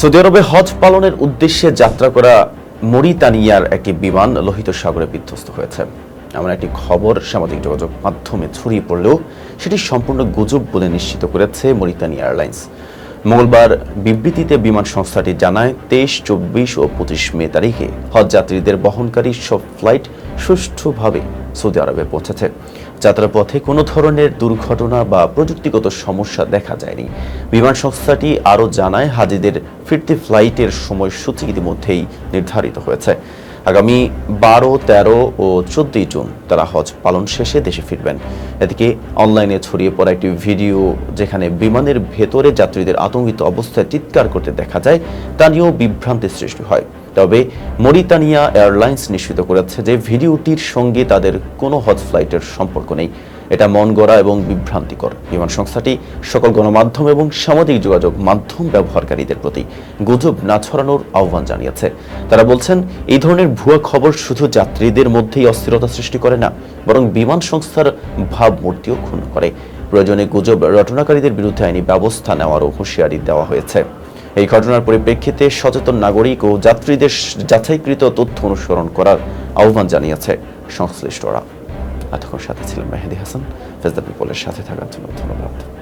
Saudi আরবে হজ পালনের উদ্দেশ্যে যাত্রা করা মরিতানিয়ার একটি বিমান লোহিত সাগরে বিধ্বস্ত হয়েছে। এমন একটি খবর সামাজিক যোগাযোগ মাধ্যমে ছড়িয়ে পড়লেও সেটি সম্পূর্ণ গুজব বলে নিশ্চিত করেছে মরিতানিয়া এয়ারলাইন্স। মঙ্গলবার বিবৃতিতে বিমান সংস্থাটি জানায়, তেইশ, চব্বিশ ও পঁচিশ মে তারিখে হজ যাত্রীদের বহনকারী সব ফ্লাইট সুষ্ঠুভাবে সৌদি আরবে পৌঁছেছে। যাত্রার পথে কোনো ধরনের দুর্ঘটনা বা প্রযুক্তিগত সমস্যা দেখা যায়নি। বিমান সংস্থাটি আরও জানায়, হাজিদের ফিরতি ফ্লাইটের সময়সূচি ইতিমধ্যেই নির্ধারিত হয়েছে। আগামী বারো, তেরো ও চোদ্দই জুন তারা হজ পালন শেষে দেশে ফিরবেন। এদিকে অনলাইনে ছড়িয়ে পড়া একটি ভিডিও যেখানে বিমানের ভেতরে যাত্রীদের আতঙ্কিত অবস্থায় চিৎকার করতে দেখা যায়, তা নিয়েও বিভ্রান্তির সৃষ্টি হয়। তবে মরিতানিয়া এয়ারলাইন্স নিশ্চিত করেছে যে ভিডিওটির সঙ্গে তাদের কোনো হজ ফ্লাইটের সম্পর্ক নেই। এটা মন গড়া এবং বিভ্রান্তিকর। বিমান সংস্থাটি সকল গণমাধ্যম এবং সামাজিক যোগাযোগ মাধ্যম ব্যবহারকারীদের প্রতি গুজব না ছড়ানোর আহ্বান জানিয়েছে। তারা বলছেন, এই ধরনের ভুয়া খবর শুধু যাত্রীদের মধ্যেই অস্থিরতা সৃষ্টি করে না, বরং বিমান সংস্থার ভাবমূর্তিও ক্ষুণ্ণ করে। প্রয়োজনে গুজব রটনাকারীদের বিরুদ্ধে আইনি ব্যবস্থা নেওয়ারও হুঁশিয়ারি দেওয়া হয়েছে। এই ঘটনার পরিপ্রেক্ষিতে সচেতন নাগরিক ও যাত্রীদের যাচাইকৃত তথ্য অনুসরণ করার আহ্বান জানিয়েছে সংশ্লিষ্টরা। এতক্ষণ সাথে ছিলেন মেহেদি হাসান ফেজদা পিপলের সাথে থাকার জন্য ধন্যবাদ।